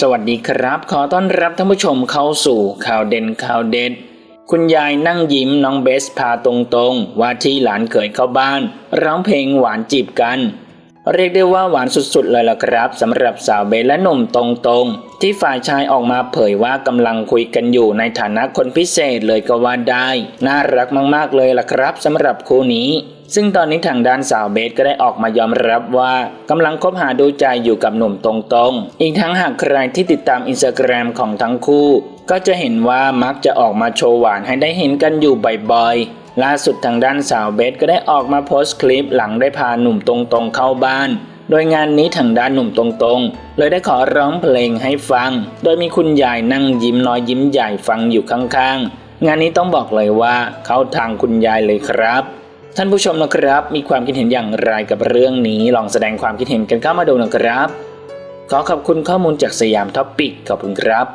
สวัสดีครับ ขอต้อนรับท่านผู้ชมเข้าสู่ข่าวเด่นข่าวเด็ด คุณยายนั่งยิ้มน้องเบสพาตรงๆ ว่าที่หลานเขยเข้าบ้าน ร้องเพลงหวานจีบกัน เรียกได้ว่าหวานสุดๆเลยล่ะครับสำหรับสาวเบสและหนุ่มตรงๆ ที่ฝ่ายชายออกมาเผยว่ากำลังคุยกันอยู่ในฐานะคนพิเศษเลยก็ว่าได้ น่ารักมากๆเลยล่ะครับสำหรับคู่นี้ ซึ่งตอนนี้ทางด้านสาวเบสก็ได้ออกมายอมรับว่ากำลังคบหาดูใจอยู่กับหนุ่มตรงๆ อีกทั้งหากใครที่ติดตามอินสตาแกรมของทั้งคู่ ก็จะเห็นว่ามักจะออกมาโชว์หวานให้ได้เห็นกันอยู่บ่อยๆ ล่าสุดทางด้านสาวเบสก็ได้ออกมาโพสต์คลิปหลังได้พาหนุ่มตรงๆเข้าบ้าน โดยงานนี้ทางด้านหนุ่มตรงๆ เลยได้ขอร้องเพลงให้ฟัง โดยมีคุณยายนั่งยิ้มน้อยยิ้มใหญ่ฟังอยู่ข้างๆ งานนี้ต้องบอกเลยว่าเข้าทางคุณยายเลยครับ ท่านผู้ชมนะครับ มีความคิดเห็นอย่างไรกับเรื่องนี้ ลองแสดงความคิดเห็นกันเข้ามาดูนะครับ ขอขอบคุณข้อมูลจากสยามท็อปปิกขอบคุณครับ